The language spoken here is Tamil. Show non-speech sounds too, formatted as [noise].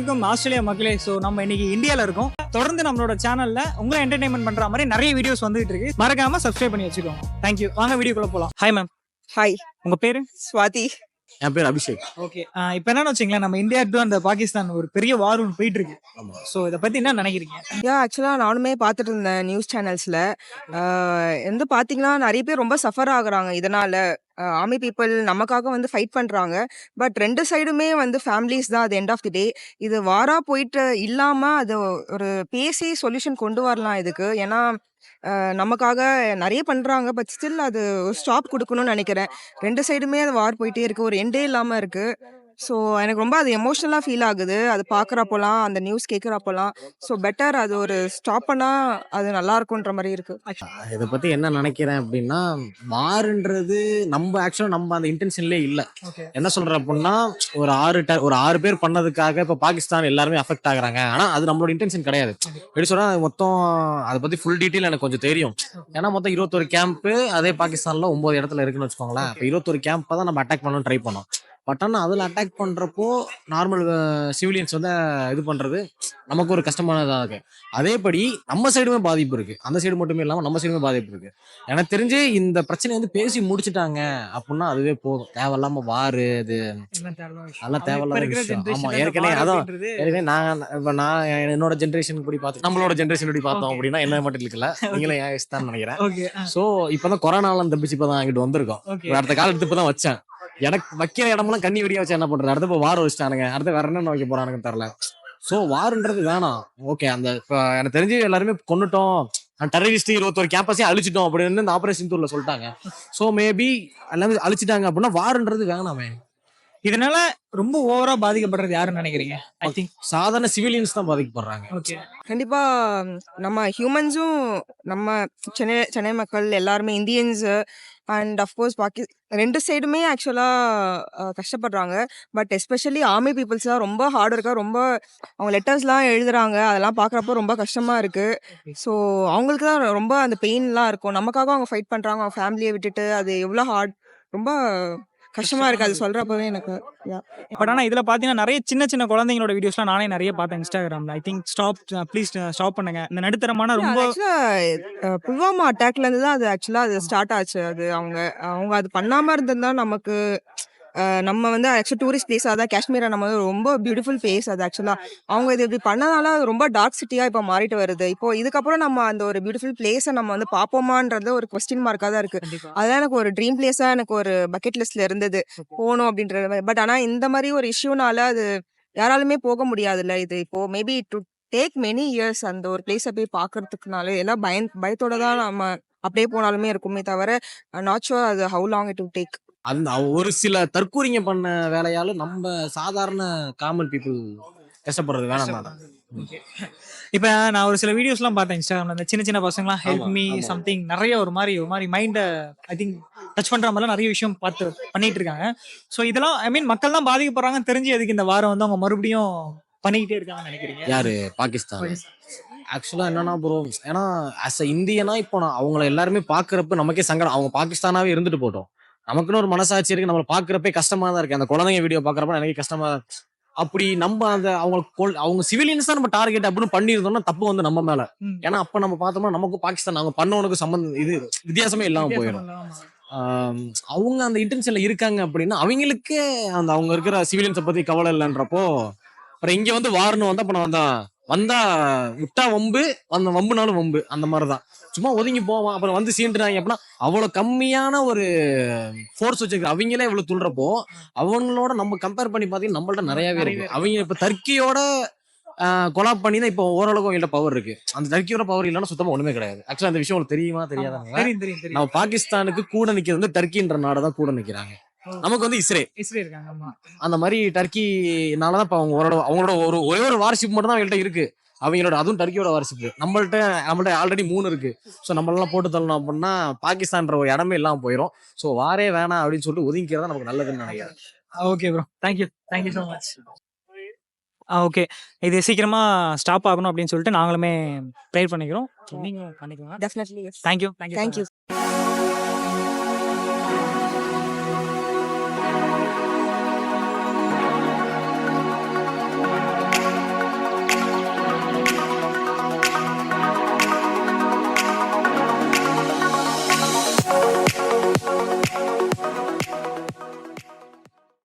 வணக்கம் ஆஸ்திரேலியா மக்களே. ஸோ நம்ம இன்னைக்கு இந்தியாவில் இருக்கோம். தொடர்ந்து நம்மளோட சேனல்ல உங்களை என்டர்டைன்மெண்ட் பண்ற மாதிரி நிறைய வீடியோஸ் வந்துகிட்டு இருக்கு. மறக்காம சப்ஸ்கிரைப் பண்ணி வச்சுக்கோங்க. தேங்க்யூ வாங்க வீடியோக்குள்ள போலாம். ஹாய் மேம் ஹாய் உங்க பேரு? ஸ்வாதி என் பேர் அபிஷேக். ஓகே இப்போ என்னன்னு வச்சுங்களேன் நம்ம இந்தியா டு அந்த பாகிஸ்தான் ஒரு பெரிய வார் ஒன்று போயிட்டு இருக்கு. ஸோ இதை பத்தி என்ன நினைக்கிறீங்க? யா ஆக்சுவலாக நானுமே பார்த்துட்டு இருந்தேன் நியூஸ் சேனல்ஸில் வந்து பார்த்தீங்கன்னா நிறைய பேர் ரொம்ப சஃபர் ஆகுறாங்க இதனால். ஆர்மி பீப்புள் நமக்காக வந்து ஃபைட் பண்ணுறாங்க பட் ரெண்டு சைடுமே வந்து ஃபேமிலிஸ் தான் அது எண்ட் ஆஃப் தி டே இது வாரா போயிட்டு இல்லாமல் அது ஒரு பேசி சொல்யூஷன் கொண்டு வரலாம் இதுக்கு. ஏன்னா நமக்காக நிறைய பண்ணுறாங்க பட் ஸ்டில் அது ஒரு ஸ்டாப் கொடுக்கணும்னு நினைக்கிறேன். ரெண்டு சைடுமே அது வார் போயிட்டே இருக்குது ஒரு எண்டே இல்லாமல் இருக்குது ஸோ எனக்கு ரொம்ப அது எமோஷ்னலாக ஃபீல் ஆகுது. அது பார்க்குறப்போலாம் அந்த நியூஸ் கேட்குறப்போலாம் ஸோ பெட்டர் அது ஒரு ஸ்டாப் பண்ணால் அது நல்லா இருக்குன்ற மாதிரி இருக்கு. இதை பத்தி என்ன நினைக்கிறேன் அப்படின்னா வாருன்றது நம்ம ஆக்சுவலா நம்ம அந்த இன்டென்ஷன்லேயே இல்ல. என்ன சொல்ற அப்படின்னா ஒரு ஆறு ட- ஒரு ஆறு பேர் பண்ணதுக்காக இப்ப பாகிஸ்தான் எல்லாருமே அஃபெக்ட் ஆகுறாங்க. ஆனா அது நம்மளோட இன்டென்ஷன் கிடையாது. எப்படி சொன்னா மொத்தம் அதை பத்தி ஃபுல் டீட்டெயில் எனக்கு கொஞ்சம் தெரியும். ஏன்னா மொத்தம் இருபத்தொரு கேம்ப் அதே பாகிஸ்தான்ல ஒன்பது இடத்துல இருக்குன்னு வச்சுக்கோங்களேன். இப்போ இருபத்தொரு கேம்ப்பை தான் நம்ம அட்டாக் பண்ணணும் ட்ரை பண்ணோம். பட் ஆனால் அதில் அட்டாக் பண்ணுறப்போ நார்மல் சிவிலியன்ஸ் வந்து இது பண்ணுறது நமக்கு ஒரு கஷ்டமானதாக இருக்கு. அதேபடி நம்ம சைடுமே பாதிப்பு இருக்கு. அந்த சைடு மட்டுமே இல்லாமல் நம்ம சைடுமே பாதிப்பு இருக்கு. எனக்கு தெரிஞ்சு இந்த பிரச்சனை வந்து பேசி முடிச்சிட்டாங்க அப்படின்னா அதுவே போதும். தேவையில்லாம வாரு இது அதெல்லாம் தேவையில்லாத விஷயம். ஆமா, ஏற்கனவே அதான். ஏற்கனவே நான் இப்போ நான் என்னோட ஜென்ரேஷன் படி பார்த்து நம்மளோட ஜென்ரேஷன் படி பார்த்தோம். அப்படின்னா என்ன மட்டும் இருக்கல [laughs] நீங்களும் ஏன் வயசு தான் நினைக்கிறேன். ஸோ இப்போதான் கொரோனாலாம் தப்பிச்சு இப்போ தான் இங்கிட்டு வந்திருக்கோம். இப்ப அடுத்த காலத்து இப்போ தான் வச்சேன். எனக்கு வைக்கிற இடமெல்லாம் கண்ணி வெடியா வச்சு என்ன பண்றது? அடுத்து இப்போ வச்சுட்டானுங்க. அடுத்து வேற என்ன வைக்க போறானுங்க தெரியல. ஸோ வாருன்றது வேணாம். ஓகே அந்த இப்போ எனக்கு தெரிஞ்சு எல்லாருமே கொண்டுட்டோம் டெரரிஸ்ட் இருபத்தொரு கேம்பஸையும் அழிச்சிட்டோம் அப்படின்னு இந்த ஆபரேஷன் தூர்ல சொல்லிட்டாங்க. ஸோ மேபி எல்லாமே அழிச்சிட்டாங்க அப்படின்னா வாருன்றது வேணாமே. இதனால ரொம்ப ஓவரா பாதிக்கப்படுறது யாருன்னு நினைக்கிறீங்க? ஐ திங்க் சாதாரண சிவிலியன்ஸ் தான் பாதிக்கப்படுறாங்க. ஓகே கண்டிப்பாக நம்ம ஹியூமன்ஸும் நம்ம சென்னை சென்னை மக்கள் எல்லாருமே இந்தியன்ஸு அண்ட் அஃப்கோர்ஸ் பாக்கி ரெண்டு சைடுமே ஆக்சுவலாக கஷ்டப்படுறாங்க. பட் எஸ்பெஷலி ஆர்மி பீப்புள்ஸ் தான் ரொம்ப ஹார்ட் ஒர்க்காக ரொம்ப அவங்க லெட்டர்ஸ்லாம் எழுதுறாங்க. அதெல்லாம் பார்க்குறப்போ ரொம்ப கஷ்டமாக இருக்குது ஸோ அவங்களுக்கு தான் ரொம்ப அந்த பெயின்லாம் இருக்கும். நமக்காக அவங்க ஃபைட் பண்ணுறாங்க அவங்க ஃபேமிலியை விட்டுட்டு அது எவ்வளோ ஹார்ட் ரொம்ப கஷ்டமாக இருக்குது அது சொல்கிறப்பவே எனக்கு. பட் ஆனா இதுல பாத்தீங்கன்னா நிறைய சின்ன சின்ன குழந்தைங்களோட வீடியோஸ்லாம் நானே நிறைய பார்த்தேன் இன்ஸ்டாகிராம்ல I think stop please stop பண்ணுங்க. இந்த நடுத்தரமான ரொம்ப ஆக்சுவலா புல்வாமா அட்டாக்ல இருந்து தான் அது ஆக்சுவலா அது ஸ்டார்ட் ஆச்சு. அது அவங்க அவங்க அது பண்ணாம இருந்திருந்தா நமக்கு நம்ம வந்து ஆக்சுவலி டூரிஸ்ட் பிளேஸ் அதான் காஷ்மீரை நம்ம வந்து ரொம்ப பியூட்டிஃபுல் பிளேஸ் அது ஆக்சுவலா அவங்க இது இப்படி பண்ணனால அது ரொம்ப டார்க் சிட்டியா இப்போ மாறிட்டு வருது. இப்போ இதுக்கப்புறம் நம்ம அந்த ஒரு பியூட்டிஃபுல் பிளேஸை நம்ம வந்து பார்ப்போமான்றது ஒரு கொஸ்டின் மார்க்காக தான் இருக்கு. கண்டிப்பா. அதெல்லாம் எனக்கு ஒரு ட்ரீம் பிளேஸா எனக்கு ஒரு பக்கெட் லிஸ்ட்ல இருந்தது. போகணும் அப்படின்றது பட் ஆனா இந்த மாதிரி ஒரு இஷ்யூனால அது யாராலுமே போக முடியாதுல்ல இது. இப்போ maybe to take many years அந்த ஒரு பிளேஸை போய் பார்க்கறதுக்குனால எல்லாம் பய பயத்தோட தான் நம்ம அப்படியே போனாலுமே இருக்குமே தவிர நாட் ஷுர் அது how long it to take அந்த ஒரு சில தற்கூரிங்க பண்ண வேலையால நம்ம சாதாரண காமன் பீப்புள் கஷ்டப்படுறது வேணாம் தான். இப்ப நான் ஒரு சில வீடியோஸ்லாம் பார்த்தேன் இன்ஸ்டாகிராம்ல. இந்த சின்ன சின்ன பசங்கலாம் ஹெல்ப் ஆமா, மீ. சம்திங் நிறைய ஒரு மாதிரி ஒரு மாதிரி மைண்டை ஐ திங்க் டச் பண்ற மாதிரிலாம் நிறைய விஷயம் பார்த்து பண்ணிட்டு இருக்காங்க. ஸோ இதெல்லாம் ஐ மீன் மக்கள் தான் பாதிக்கப்படுறாங்கன்னு தெரிஞ்சு எதுக்கு இந்த வாரம் வந்து அவங்க மறுபடியும் பண்ணிக்கிட்டே இருக்காங்கன்னு நினைக்கிறீங்க? யாரு? பாகிஸ்தான். ஆக்சுவலா என்னன்னா ப்ரோ ஏன்னா அஸ் அ இந்தியனா இப்போ நான் அவங்கள எல்லாருமே பாக்குறப்ப நமக்கே சங்கடம். அவங்க பாகிஸ்தானாவே இருந்துட்டு போட்டோம். நமக்குன்னு ஒரு மனசாட்சி இருக்கு. நம்மள பாக்குறப்பே கஷ்டமா தான் இருக்கு. அந்த குழந்தைங்க வீடியோ பாக்குறப்ப எனக்கு கஷ்டமா தான். அப்படி நம்ம அந்த அவங்க அவங்க சிவிலியன்ஸ் தான் நம்ம டார்கெட் அப்படின்னு பண்ணியிருந்தோம்னா தப்பு வந்து நம்ம மேல. ஏன்னா அப்ப நம்ம பார்த்தோம்னா நமக்கும் பாகிஸ்தான் அவங்க பண்ணவனுக்கு சம்பந்தம் இது வித்தியாசமே இல்லாம போயிடும் அவங்க அந்த இன்டென்ஷன்ல இருக்காங்க அப்படின்னா அவங்களுக்கே அந்த அவங்க இருக்கிற சிவிலியன்ஸை பத்தி கவலை இல்லைன்றப்போ அப்புறம் இங்க வந்து வாரணும் வந்தா அப்ப நான் வந்தா வந்தா விட்டா வம்பு அந்த வம்புனாலும் வம்பு. அந்த மாதிரிதான். சும்மா ஒதுங்கி போவான். அப்புறம் வந்து சீண்டுறாங்க அப்படின்னா அவ்வளவு கம்மியான ஒரு ஃபோர்ஸ் வச்சிருக்க. அவங்களே இவ்வளவு துள்றப்போ அவங்களோட நம்ம கம்பேர் பண்ணி பாத்தீங்கன்னா நம்மள்ட்ட நிறையவே இருக்கு. அவங்க இப்ப டர்க்கியோட கொலாப் பண்ணி தான் இப்போ ஓரளவுக்கு அவங்கள்ட்ட பவர் இருக்கு. அந்த டர்க்கியோட பவர் இல்லைன்னா சுத்தமா ஒண்ணுமே கிடையாது. ஆக்சுவலா அந்த விஷயம் உங்களுக்கு தெரியுமா தெரியாதாங்க நம்ம பாகிஸ்தானுக்கு கூட நிக்கிறது வந்து டர்க்கின்ற நாடு தான் கூட நிக்கிறாங்க. ஓ. நமக்கு வந்து இஸ்ரேல். இஸ்ரேல் இருக்காங்க ஆமா. அந்த மாதிரி டர்க்கினால தான் இப்போ அவங்க அவங்களோட அவங்களோட ஒரு ஒரே ஒரு வார்ஷிப் மட்டும் தான் அவங்கள்ட்ட இருக்கு. அவங்களோட அதுவும் டர்க்கியோட வார்ஷிப் நம்மள்ட்ட நம்மள்ட்ட ஆல்ரெடி மூணு இருக்கு. ஸோ நம்மளெல்லாம் போட்டு தள்ளணும் அப்படின்னா பாகிஸ்தான்ற ஒரு இடமே இல்லாமல் போயிடும் ஸோ வாரே வேணாம் அப்படின்னு சொல்லிட்டு ஒதுங்கிக்கிறதா நமக்கு நல்லதுன்னு நினைக்கிறேன். Okay bro thank you thank you so much okay இது சீக்கிரமா ஸ்டாப் ஆகணும் அப்படின்னு சொல்லிட்டு நாங்களுமே ப்ரேயர் பண்ணிக்கிறோம். நீங்க பண்ணிக்கோங்க டெஃபினெட்லி தேங்க்யூ தேங்க்யூ